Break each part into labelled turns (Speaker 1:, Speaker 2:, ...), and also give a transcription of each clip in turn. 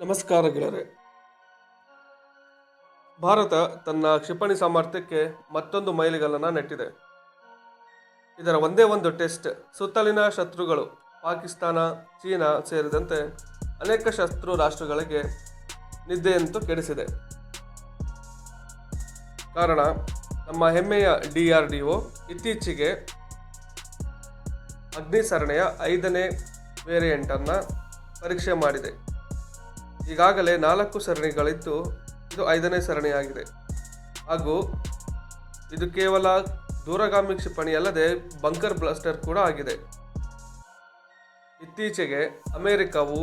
Speaker 1: ನಮಸ್ಕಾರ ಗೆಳೆಯರೆ. ಭಾರತ ತನ್ನ ಕ್ಷಿಪಣಿ ಸಾಮರ್ಥ್ಯಕ್ಕೆ ಮತ್ತೊಂದು ಮೈಲಿಗಲ್ಲನ್ನು ನೆಟ್ಟಿದೆ. ಇದರ ಒಂದೇ ಒಂದು ಟೆಸ್ಟ್ ಸುತ್ತಲಿನ ಶತ್ರುಗಳು ಪಾಕಿಸ್ತಾನ, ಚೀನಾ ಸೇರಿದಂತೆ ಅನೇಕ ಶತ್ರು ರಾಷ್ಟ್ರಗಳಿಗೆ ನಿದ್ದೆಯಂತೂ ಕೆಡಿಸಿದೆ. ಕಾರಣ, ನಮ್ಮ ಹೆಮ್ಮೆಯ ಡಿ ಆರ್ ಡಿ ಒ ಇತ್ತೀಚೆಗೆ ಅಗ್ನಿ ಸರಣಿಯ ಐದನೇ ವೇರಿಯಂಟನ್ನು ಪರೀಕ್ಷೆ ಮಾಡಿದೆ. ಈಗಾಗಲೇ ನಾಲ್ಕು ಸರಣಿಗಳಿದ್ದು ಇದು ಐದನೇ ಸರಣಿಯಾಗಿದೆ. ಹಾಗೂ ಇದು ಕೇವಲ ದೂರಗಾಮಿ ಕ್ಷಿಪಣಿ ಅಲ್ಲದೆ ಬಂಕರ್ ಬ್ಲಾಸ್ಟರ್ ಕೂಡ ಆಗಿದೆ. ಇತ್ತೀಚೆಗೆ ಅಮೆರಿಕವು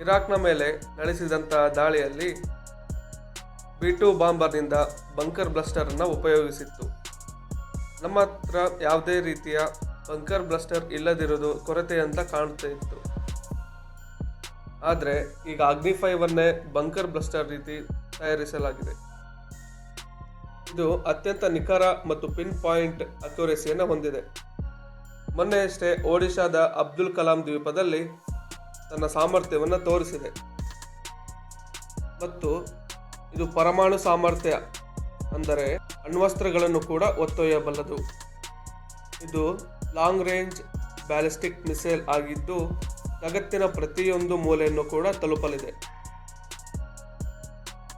Speaker 1: ಇರಾಕ್ನ ಮೇಲೆ ನಡೆಸಿದಂತಹ ದಾಳಿಯಲ್ಲಿ ಬಿ ಟು ಬಾಂಬರ್ನಿಂದ ಬಂಕರ್ ಬ್ಲಸ್ಟರನ್ನು ಉಪಯೋಗಿಸಿತ್ತು. ನಮ್ಮ ಹತ್ರ ಯಾವುದೇ ರೀತಿಯ ಬಂಕರ್ ಬ್ಲಸ್ಟರ್ ಇಲ್ಲದಿರುವುದು ಕೊರತೆ ಅಂತ ಕಾಣ್ತಾ ಇತ್ತು. ಆದರೆ ಈಗ ಅಗ್ನಿ ಫೈವನ್ನೇ ಬಂಕರ್ ಬ್ಲಸ್ಟರ್ ರೀತಿ ತಯಾರಿಸಲಾಗಿದೆ. ಇದು ಅತ್ಯಂತ ನಿಖರ ಮತ್ತು ಪಿನ್ ಪಾಯಿಂಟ್ ಅಕ್ಯುರೇಸಿಯನ್ನು ಹೊಂದಿದೆ ಮೊನ್ನೆಯಷ್ಟೇ ಒಡಿಶಾದ ಅಬ್ದುಲ್ ಕಲಾಂ ದ್ವೀಪದಲ್ಲಿ ತನ್ನ ಸಾಮರ್ಥ್ಯವನ್ನು ತೋರಿಸಿದೆ. ಮತ್ತು ಇದು ಪರಮಾಣು ಸಾಮರ್ಥ್ಯ ಅಂದರೆ ಅಣ್ವಸ್ತ್ರಗಳನ್ನು ಕೂಡ ಒತ್ತೊಯ್ಯಬಲ್ಲದು. ಇದು ಲಾಂಗ್ ರೇಂಜ್ ಬ್ಯಾಲಿಸ್ಟಿಕ್ ಮಿಸೈಲ್ ಆಗಿದ್ದು ಜಗತ್ತಿನ ಪ್ರತಿಯೊಂದು ಮೂಲೆಯನ್ನು ಕೂಡ ತಲುಪಲಿದೆ.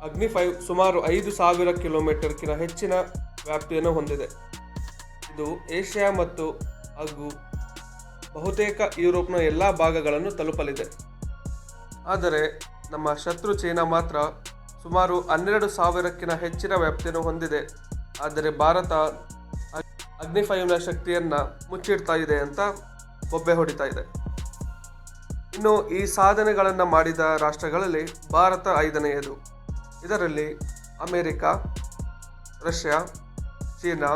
Speaker 1: ಅಗ್ನಿ ಫೈವ್ ಸುಮಾರು ಐದು ಸಾವಿರ ಕಿಲೋಮೀಟರ್ಗಿನ ಹೆಚ್ಚಿನ ವ್ಯಾಪ್ತಿಯನ್ನು ಹೊಂದಿದೆ. ಇದು ಏಷ್ಯಾ ಮತ್ತು ಹಾಗೂ ಬಹುತೇಕ ಯುರೋಪ್ನ ಎಲ್ಲ ಭಾಗಗಳನ್ನು ತಲುಪಲಿದೆ. ಆದರೆ ನಮ್ಮ ಶತ್ರು ಚೀನಾ ಮಾತ್ರ ಸುಮಾರು ಹನ್ನೆರಡು ಸಾವಿರಕ್ಕಿಂತ ಹೆಚ್ಚಿನ ವ್ಯಾಪ್ತಿಯನ್ನು ಹೊಂದಿದೆ. ಆದರೆ ಭಾರತ ಅಗ್ನಿಫೈವ್ನ ಅಗ್ನಿ ಫೈವ್ನ ಶಕ್ತಿಯನ್ನು ಮುಚ್ಚಿಡ್ತಾ ಇದೆ ಅಂತ ಬೊಬ್ಬೆ ಹೊಡಿತಾ ಇದೆ. ಇನ್ನು ಈ ಸಾಧನೆಗಳನ್ನು ಮಾಡಿದ ರಾಷ್ಟ್ರಗಳಲ್ಲಿ ಭಾರತ ಐದನೆಯದು. ಇದರಲ್ಲಿ America, Russia, China,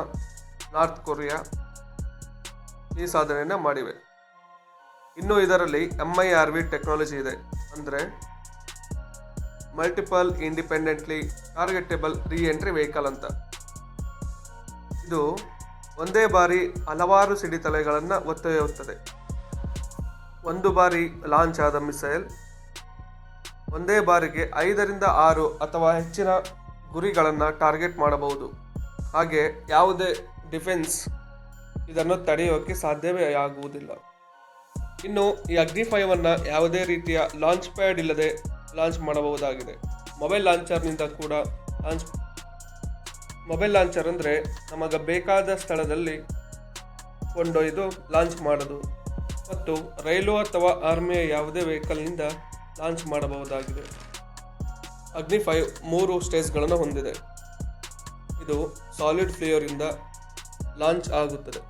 Speaker 1: North Korea ಈ ಸಾಧನೆಯನ್ನು ಮಾಡಿವೆ. ಇನ್ನು ಇದರಲ್ಲಿ M I R V technology ಇದೆ. ಅಂದರೆ ಮಲ್ಟಿಪಲ್ ಇಂಡಿಪೆಂಡೆಂಟ್ಲಿ ಟಾರ್ಗೆಟೇಬಲ್ ರೀ ಎಂಟ್ರಿ ವೆಹಿಕಲ್ ಅಂತ. ಇದು ಒಂದೇ ಬಾರಿ ಹಲವಾರು ಸಿಡಿತಲೆಗಳನ್ನು ಒತ್ತೊಯ್ಯುತ್ತದೆ. ಒಂದು ಬಾರಿ ಲಾಂಚ್ ಆದ ಮಿಸೈಲ್, ಒಂದೇ ಬಾರಿಗೆ ಐದರಿಂದ ಆರು ಅಥವಾ ಹೆಚ್ಚಿನ ಗುರಿಗಳನ್ನು ಟಾರ್ಗೆಟ್ ಮಾಡಬಹುದು. ಹಾಗೆ ಯಾವುದೇ ಡಿಫೆನ್ಸ್ ಇದನ್ನು ತಡೆಯೋಕೆ ಸಾಧ್ಯವೇ ಆಗುವುದಿಲ್ಲ. ಇನ್ನು ಈ ಅಗ್ನಿ ಅನ್ನ ಯಾವುದೇ ರೀತಿಯ ಲಾಂಚ್ ಪ್ಯಾಡ್ ಇಲ್ಲದೆ ಲಾಂಚ್ ಮಾಡಬಹುದಾಗಿದೆ. ಮೊಬೈಲ್ ಲಾಂಚರ್ನಿಂದ ಕೂಡ ಲಾಂಚ್ ಮೊಬೈಲ್ ಲಾಂಚರ್ ಅಂದರೆ ನಮಗೆ ಬೇಕಾದ ಸ್ಥಳದಲ್ಲಿ ಕೊಂಡೊಯ್ದು ಲಾಂಚ್ ಮಾಡೋದು. ಮತ್ತು ರೈಲು ಅಥವಾ ಆರ್ಮಿಯ ಯಾವುದೇ ವೆಹಿಕಲ್ನಿಂದ ಲಾಂಚ್ ಮಾಡಬಹುದಾಗಿದೆ. ಅಗ್ನಿ ಫೈವ್ ಮೂರು ಸ್ಟೇಜ್ಗಳನ್ನು ಹೊಂದಿದೆ. ಇದು ಸಾಲಿಡ್ ಫ್ಲೇಯರಿಂದ ಲಾಂಚ್ ಆಗುತ್ತದೆ.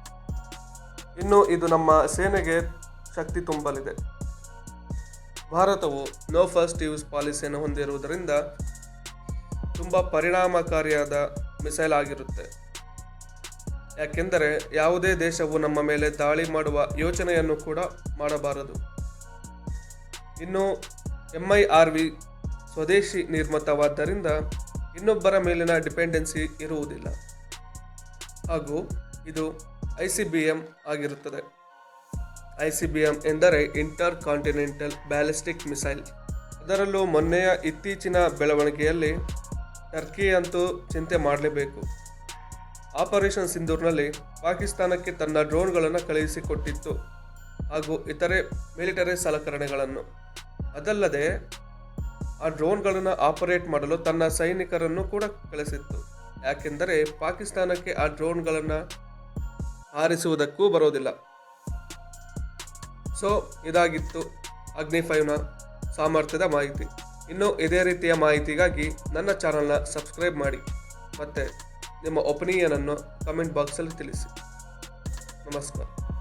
Speaker 1: ಇನ್ನು ಇದು ನಮ್ಮ ಸೇನೆಗೆ ಶಕ್ತಿ ತುಂಬಲಿದೆ. ಭಾರತವು ನೋ ಫಸ್ಟ್ ಯೂಸ್ ಪಾಲಿಸಿಯನ್ನು ಹೊಂದಿರುವುದರಿಂದ ತುಂಬ ಪರಿಣಾಮಕಾರಿಯಾದ ಮಿಸೈಲ್ ಆಗಿರುತ್ತೆ. ಯಾಕೆಂದರೆ ಯಾವುದೇ ದೇಶವು ನಮ್ಮ ಮೇಲೆ ದಾಳಿ ಮಾಡುವ ಯೋಚನೆಯನ್ನು ಕೂಡ ಮಾಡಬಾರದು. ಇನ್ನು ಎಂ ಐ ಆರ್ ವಿ ಸ್ವದೇಶಿ ನಿರ್ಮಿತವಾದ್ದರಿಂದ ಇನ್ನೊಬ್ಬರ ಮೇಲಿನ ಡಿಪೆಂಡೆನ್ಸಿ ಇರುವುದಿಲ್ಲ. ಹಾಗೂ ಇದು ಐ ಸಿ ಬಿ ಎಂ ಆಗಿರುತ್ತದೆ. ಐ ಸಿ ಬಿ ಎಂ ಎಂದರೆ ಇಂಟರ್ ಕಾಂಟಿನೆಂಟಲ್ ಬ್ಯಾಲಿಸ್ಟಿಕ್ ಮಿಸೈಲ್ ಅದರಲ್ಲೂ ಮೊನ್ನೆಯ ಇತ್ತೀಚಿನ ಬೆಳವಣಿಗೆಯಲ್ಲಿ ಟರ್ಕಿ ಅಂತೂ ಚಿಂತೆ ಮಾಡಲೇಬೇಕು. ಆಪರೇಷನ್ ಸಿಂಧೂರ್ನಲ್ಲಿ ಪಾಕಿಸ್ತಾನಕ್ಕೆ ತನ್ನ ಡ್ರೋನ್ಗಳನ್ನು ಕಳುಹಿಸಿಕೊಟ್ಟಿತ್ತು ಹಾಗೂ ಇತರೆ ಮಿಲಿಟರಿ ಸಲಕರಣೆಗಳನ್ನು. ಅದಲ್ಲದೆ, ಆ ಡ್ರೋನ್ಗಳನ್ನು ಆಪರೇಟ್ ಮಾಡಲು ತನ್ನ ಸೈನಿಕರನ್ನು ಕೂಡ ಕಳಿಸಿತ್ತು. ಯಾಕೆಂದರೆ, ಪಾಕಿಸ್ತಾನಕ್ಕೆ ಆ ಡ್ರೋನ್ಗಳನ್ನು ಹಾರಿಸುವುದಕ್ಕೂ ಬರೋದಿಲ್ಲ. ಸೊ, ಇದಾಗಿತ್ತು ಅಗ್ನಿಫೈವ್ನ ಸಾಮರ್ಥ್ಯದ ಮಾಹಿತಿ. ಇನ್ನು ಇದೇ ರೀತಿಯ ಮಾಹಿತಿಗಾಗಿ ನನ್ನ ಚಾನಲ್ನ ಸಬ್ಸ್ಕ್ರೈಬ್ ಮಾಡಿ. ಮತ್ತು ನಿಮ್ಮ ಒಪಿನಿಯನನ್ನು ಕಮೆಂಟ್ ಬಾಕ್ಸಲ್ಲಿ ತಿಳಿಸಿ. ನಮಸ್ಕಾರ.